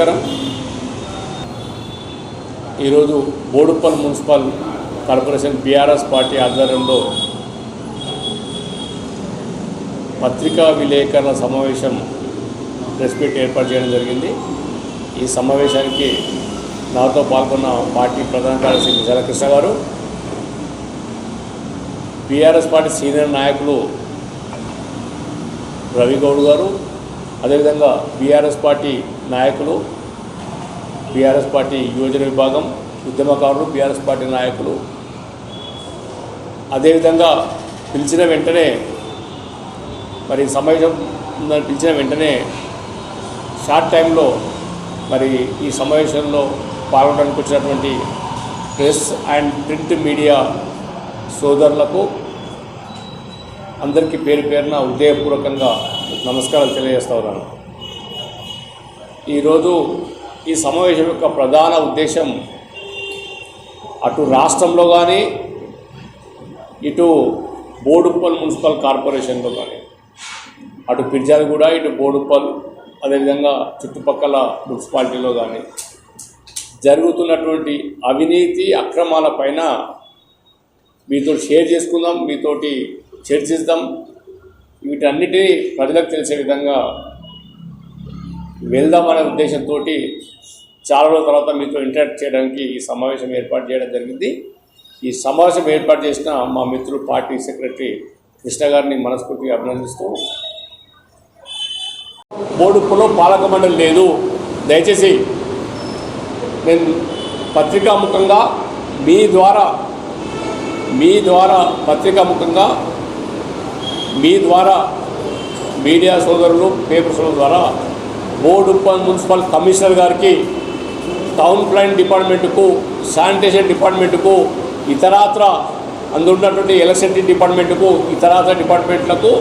నమస్కారం. ఈరోజు Boduppal municipal corporation BRS party ఆధ్వర్యంలో పత్రికా విలేకరుల సమావేశం ప్రెస్ మీట్ ఏర్పాటు చేయడం జరిగింది. ఈ సమావేశానికి నాతో పాల్గొన్న పార్టీ ప్రధాన కార్యదర్శి విశాలకృష్ణ గారు బీఆర్ఎస్ పార్టీ సీనియర్ నాయకులు రవిగౌడ్ గారు అదేవిధంగా బీఆర్ఎస్ పార్టీ నాయకులు బీఆర్ఎస్ పార్టీ యువజన విభాగం ఉద్యమకారులు బీఆర్ఎస్ పార్టీ నాయకులు. అదేవిధంగా పిలిచిన వెంటనే మరి సమావేశం పిలిచిన వెంటనే షార్ట్ టైంలో మరి ఈ సమావేశంలో పాల్గొనడానికి వచ్చినటువంటి ప్రెస్ అండ్ ప్రింట్ మీడియా సోదరులకు అందరికీ పేరు పేరున ఉదయపూర్వకంగా నమస్కారాలు తెలియజేస్తా ఉన్నాను. ఈరోజు ఈ సమావేశం యొక్క ప్రధాన ఉద్దేశం అటు రాష్ట్రంలో కానీ ఇటు బోడుప్పల్ మున్సిపల్ కార్పొరేషన్లో కానీ అటు పిర్జాలగూడ ఇటు బోడుప్పల్ అదేవిధంగా చుట్టుపక్కల మున్సిపాలిటీలో కానీ జరుగుతున్నటువంటి అవినీతి అక్రమాల పైన మీతో షేర్ చేసుకుందాం మీతోటి చర్చిద్దాం. వీటన్నిటినీ ప్రజలకు తెలిసే విధంగా వెళ్దామనే ఉద్దేశంతో చాలా రోజుల తర్వాత మీతో ఇంటరాక్ట్ చేయడానికి ఈ సమావేశం ఏర్పాటు చేయడం జరిగింది. ఈ సమావేశం ఏర్పాటు చేసిన మా మిత్రులు పార్టీ సెక్రటరీ కృష్ణ గారిని మనస్ఫూర్తిగా అభినందిస్తూ బోడుప్పులో పాలక మండలి లేదు. దయచేసి నేను పత్రికాముఖంగా మీ ద్వారా మీ ద్వారా పత్రికాముఖంగా మీ ద్వారా మీడియా సోదరులు పేపర్ సోదరుల ద్వారా బోర్డుప్పల్ మున్సిపల్ కమిషనర్ గారికి టౌన్ ప్లాన్ డిపార్ట్మెంట్కు శానిటేషన్ డిపార్ట్మెంట్కు ఇతరాత్ర అందున్నటువంటి ఎలక్ట్రిసిటీ డిపార్ట్మెంట్కు ఇతరాత్ర డిపార్ట్మెంట్లకు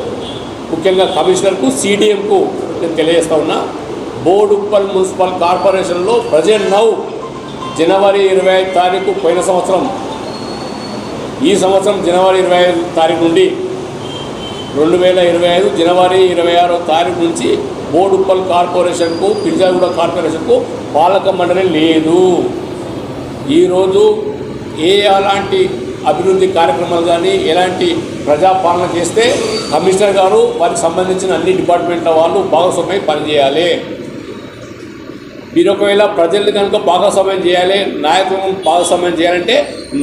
ముఖ్యంగా కమిషనర్కు సిడిఎంకు నేను తెలియజేస్తా ఉన్నా బోడుప్పల్ మున్సిపల్ కార్పొరేషన్లో ప్రజెంట్ నౌ జనవరి ఇరవై ఐదు తారీఖు పోయిన సంవత్సరం. ఈ సంవత్సరం జనవరి ఇరవై ఐదు తారీఖు నుండి రెండు వేల ఇరవై ఐదు జనవరి ఇరవై ఆరో తారీఖు నుంచి బోడుప్పల్ కార్పొరేషన్కు పిర్జాగూడ కార్పొరేషన్కు పాలక మండలి లేదు. ఈరోజు ఏ అలాంటి అభివృద్ధి కార్యక్రమాలు కానీ ఎలాంటి ప్రజాపాలన చేస్తే కమిషనర్ గారు వారికి సంబంధించిన అన్ని డిపార్ట్మెంట్ల వాళ్ళు భాగస్వామ్యం పనిచేయాలి. మీరు ఒకవేళ ప్రజల్ని కనుక భాగస్వామ్యం చేయాలి నాయకులను భాగస్వామ్యం చేయాలంటే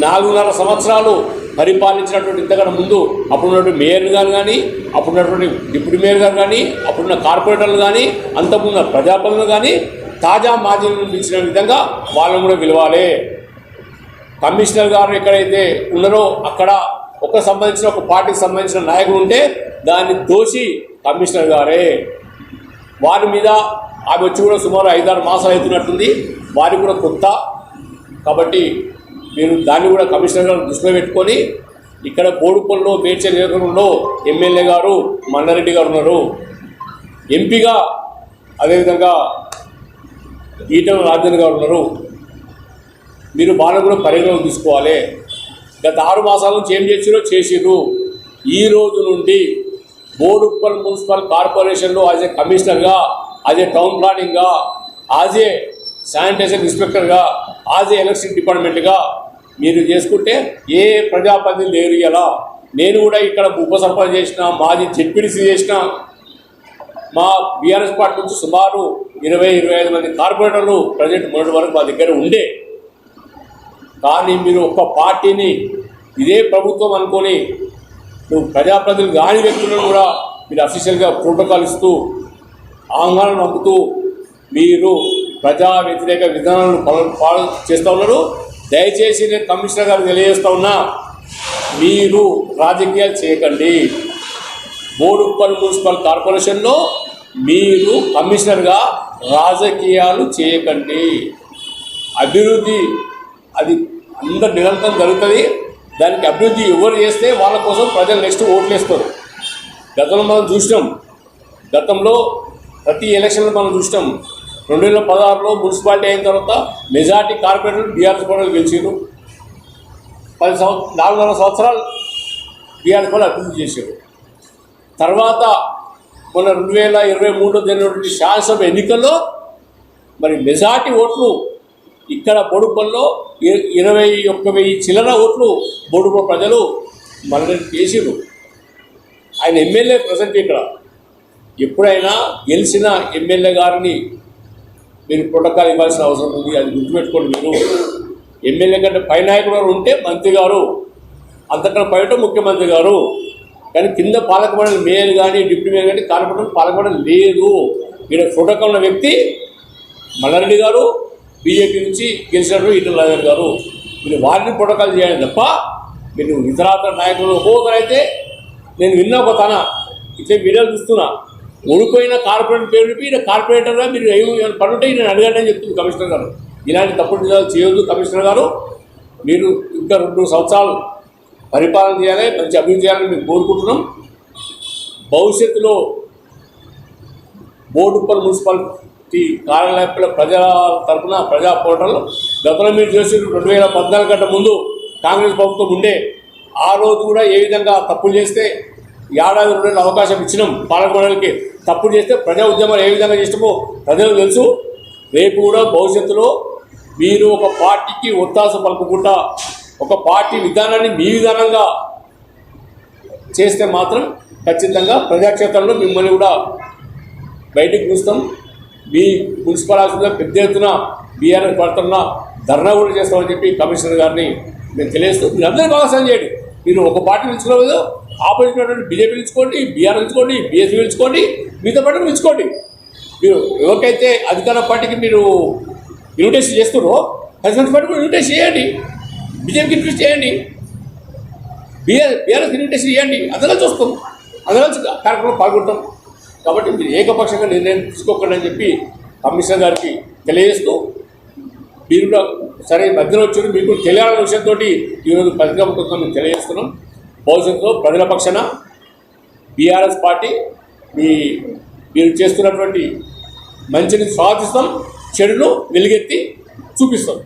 నాలుగున్నర సంవత్సరాలు పరిపాలించినటువంటి ఇంతకన్నా ముందు అప్పుడున్నటువంటి మేయర్ గారు కానీ అప్పుడున్నటువంటి డిప్యూటీ మేయర్ గారు కానీ అప్పుడున్న కార్పొరేటర్లు కానీ అంతకున్న ప్రజాప్రతినిధులు కానీ తాజా మాజీలను పిలిచిన విధంగా వాళ్ళని కూడా పిలవాలి. కమిషనర్ గారు ఎక్కడైతే ఉన్నారో అక్కడ ఒక సంబంధించిన ఒక పార్టీకి సంబంధించిన నాయకుడు ఉంటే దాన్ని దోషి కమిషనర్ గారే. వారి మీద ఆమె వచ్చి కూడా సుమారు ఐదారు మాసాలు అవుతున్నట్టుంది. వారికి కూడా కొత్త. కాబట్టి మీరు దాన్ని కూడా కమిషనర్ గారు దృష్టిలో పెట్టుకొని ఇక్కడ బోడుపల్లిలో మేడ్చల్ నియోజకవర్గంలో ఎమ్మెల్యే గారు మన్నారెడ్డి గారు ఉన్నారు. ఎంపీగా అదేవిధంగా ఈటల రాజేంద్ర గారు ఉన్నారు. మీరు బాగా కూడా పరిగణలోకి తీసుకోవాలి. గత ఆరు మాసాల నుంచి ఏం చేసిరో చేసిరు ఈ రోజు నుండి బోడుప్పల్ మున్సిపల్ కార్పొరేషన్లో యాజ్ ఏ కమిషనర్గా యాజ్ ఏ టౌన్ ప్లానింగ్గా యాజ్ ఏ శానిటైజర్ ఇన్స్పెక్టర్గా ఆజ్ ఎలక్షన్ డిపార్ట్మెంట్గా మీరు చేసుకుంటే ఏ ప్రజాప్రతినిధి లేరు ఇలా నేను కూడా ఇక్కడ ఉప సర్పంచ్ చేసిన మాజీ జెడ్పీడీసీ చేసిన మా బీఆర్ఎస్ పార్టీ నుంచి సుమారు ఇరవై ఇరవై ఐదు మంది కార్పొరేటర్లు ప్రజెంట్ మొదటి వరకు మా దగ్గర ఉండే. కానీ మీరు ఒక పార్టీని ఇదే ప్రభుత్వం అనుకొని నువ్వు ప్రజాప్రతినిధులు కాని వ్యక్తులను కూడా మీరు అఫీషియల్గా ప్రోటోకాల్ ఇస్తూ ఆహ్వానం నమ్ముతూ మీరు ప్రజా వ్యతిరేక విధానాలను పాలన చేస్తూ ఉన్నారు దయచేసి నేను కమిషనర్ గారు తెలియజేస్తా ఉన్నా మీరు రాజకీయాలు చేయకండి. బోడుప్పల్ మున్సిపల్ కార్పొరేషన్లో మీరు కమిషనర్గా రాజకీయాలు చేయకండి. అభివృద్ధి అది అందరు నిరంతరం జరుగుతుంది. దానికి అభివృద్ధి ఎవరు చేస్తే వాళ్ళ కోసం ప్రజలు నెక్స్ట్ ఓట్లు వేస్తారు గతంలో మనం చూసినాం. గతంలో ప్రతి ఎలక్షన్లో మనం చూసినాం. రెండు వేల పదహారులో మున్సిపాలిటీ అయిన తర్వాత మెజార్టీ కార్పొరేటర్లు బీఆర్ఎస్ కూడా గెలిచారు పది సంవత్సరం నాలుగున్నర సంవత్సరాలు బీఆర్ఎస్ వాళ్ళు అభివృద్ధి చేశారు తర్వాత మొన్న రెండు వేల ఇరవై మూడులో జరిగినటువంటి శాసనసభ ఎన్నికల్లో మరి మెజార్టీ ఓట్లు ఇక్కడ బోడుపల్లో ఇ- ఇరవై ఒక్క వెయ్యి చిల్లర ఓట్లు బొడుప ప్రజలు మనల్ని చేసిరు ఆయన ఎమ్మెల్యే ప్రజెంట్ ఇక్కడ. ఎప్పుడైనా గెలిచిన ఎమ్మెల్యే గారిని మీరు ప్రోటోకాల్ ఇవ్వాల్సిన అవసరం ఉంది. అది గుర్తుపెట్టుకోండి మీరు. ఎమ్మెల్యే కంటే పై నాయకుడు గారు ఉంటే మంత్రి గారు అంతకన్నా పైట ముఖ్యమంత్రి గారు. కానీ కింద పాలకమండలి మేయర్ కానీ డిప్యూటీ మేయర్ కానీ కార్పొరేటర్ పాలకమండలి లేదు. ఈయన ప్రోటోకాల్ ఉన్న వ్యక్తి మల్లారెడ్డి గారు బీజేపీ నుంచి గెలిచినట్టు ఈటల రాజేంద్ర గారు. మీరు వారిని ప్రోటోకాల్ చేయాలి తప్ప మీరు ఇతరాతర నాయకులు ఒక్కొక్కరైతే నేను విన్నా ఒక తన. ఇట్లే వీడియోలు చూస్తున్నా. ఓడిపోయిన కార్పొరేటర్ పేరు చెప్పి ఈయన కార్పొరేటర్గా మీరు ఏమి పనుంటే నేను అడగండి అని చెప్తుంది కమిషనర్ గారు. ఇలాంటి తప్పుడు నిజాలు చేయొద్దు కమిషనర్ గారు. మీరు ఇంకా రెండు సంవత్సరాలు పరిపాలన చేయాలి మంచి అభివృద్ధి చేయాలని మేము కోరుకుంటున్నాం. భవిష్యత్తులో బోడుప్పల్ మున్సిపాలిటీ కార్యాలయంలో ప్రజల తరఫున ప్రజా పోర్టల్ గతంలో మీరు చేసిన రెండు వేల పద్నాలుగు గంట ముందు కాంగ్రెస్ ప్రభుత్వం ఉండే. ఆ రోజు కూడా ఏ విధంగా తప్పులు చేస్తే ఏడాది రెండు నెలలు అవకాశం ఇచ్చినాం. పాలక తప్పుడు చేస్తే ప్రజా ఉద్యమాలు ఏ విధంగా చేసినామో ప్రజలకు తెలుసు. రేపు కూడా భవిష్యత్తులో మీరు ఒక పార్టీకి ఒత్తాస పలుపుకుంటా ఒక పార్టీ విధానాన్ని మీ విధానంగా చేస్తే మాత్రం ఖచ్చితంగా ప్రజాక్షేత్రంలో మిమ్మల్ని కూడా బయటకు చూస్తాం. మీ మున్సిపల్ ఆఫీసులో పెద్ద ఎత్తున బీఆర్ఎస్ పడుతున్న ధర్నా కూడా చేస్తామని చెప్పి కమిషనర్ గారిని మేము తెలియజేస్తూ మీరు అందరూ భాగస్వామ్యం చేయండి. మీరు ఒక పార్టీ పిలుచుకోలేదు ఆపోజిట్ ఉన్నటువంటి బీజేపీ పిలుచుకోండి బీఆర్ పిలుచుకోండి బీఎస్పీ పిలుచుకోండి మీతో పాటు పిలుచుకోండి మీరు ఎవరికైతే అధికార పార్టీకి మీరు ఇన్విటేషన్ చేస్తున్నారో కన్సల్ట్ పార్టీ కూడా ఇన్విటేషన్ చేయండి. బీజేపీకి ఇన్విటేషన్ చేయండి. బీఆర్ బీఆర్ఎస్ ఇన్విటేషన్ చేయండి. అందరం చూస్తాం. అందరం కార్యక్రమంలో పాల్గొంటాం. కాబట్టి మీరు ఏకపక్షంగా నిర్ణయం తీసుకోకండి అని చెప్పి కమిషనర్ గారికి తెలియజేస్తూ మీరు కూడా సరే మధ్యలో వచ్చారు మీకు తెలియాలన్న విషయంతో ఈరోజు పత్రికాముఖంగా మేము తెలియజేస్తున్నాం. భవిష్యత్తులో ప్రజల పక్షాన బీఆర్ఎస్ పార్టీ మీ మీరు చేస్తున్నటువంటి మంచిని స్వాగతిస్తాం చెడును వెలుగెత్తి చూపిస్తాం.